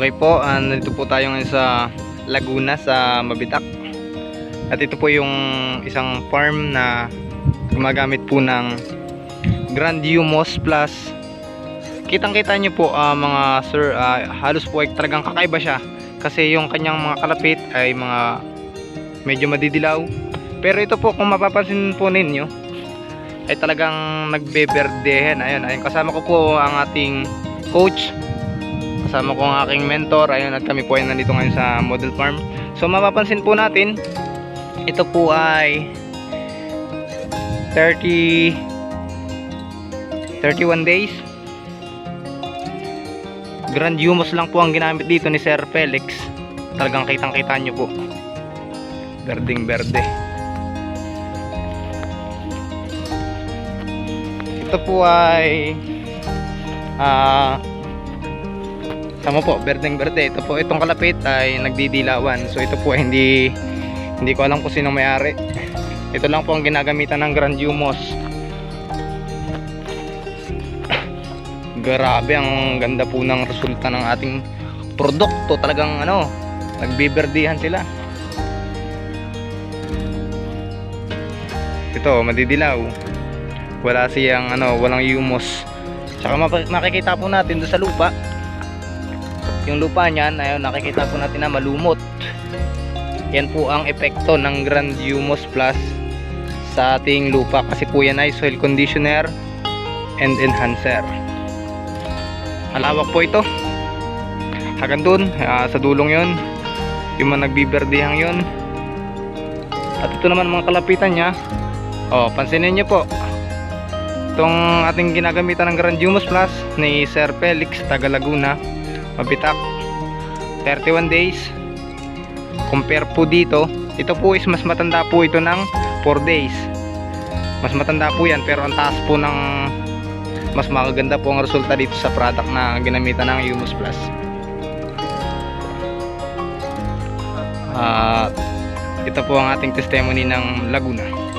Okay po, ah, nandito po tayo ngayon sa Laguna sa Mabitak. At ito po yung isang farm na gumagamit po ng Grand Humos Plus. Kitang-kita nyo po ah, mga sir, ah, halos po ay talagang kakaiba siya. Kasi yung kanyang mga kalapit ay mga medyo madidilaw. Pero ito po kung mapapansin po ninyo ay talagang nagbeberdehan. Ayun, ayun kasama ko po ang ating coach kasama ko ang aking mentor. Ayun at kami po ay nandito ngayon sa model farm. So mapapansin po natin ito po ay 30 31 days. Grand Humus lang po ang ginamit dito ni Sir Felix. Talagang kitang kita nyo po. Berding berde. Ito po ay ah Tama po, berdeng berde. Ito po, itong kalapit ay nagdidilawan. So ito po hindi hindi ko alam kung sino may-ari. Ito lang po ang ginagamitan ng Grand Humos. Grabe, ang ganda po ng resulta ng ating produkto. Talagang ano, nagbiberdihan sila. Ito, madidilaw. Wala siyang ano, walang humos. Tsaka makikita po natin doon sa lupa yung lupa niyan ayun nakikita po natin na malumot. Yan po ang epekto ng Grand Humus Plus sa ating lupa kasi po yan ay soil conditioner and enhancer. Malawak po ito. Hanggang dun ah, sa dulong yon yung mga nagbiberdehang yon at ito naman mga kalapitan niya. Oh pansinin niyo po. Itong ating ginagamitan ng Grand Humus Plus ni Sir Felix taga Laguna mabitak. 31 days. Compare po dito. Ito po is mas matanda po ito ng 4 days. Mas matanda po yan pero ang taas po ng mas magaganda po ang resulta dito sa product na ginamitan ng Humus Plus. At ito po ang ating testimony ng Laguna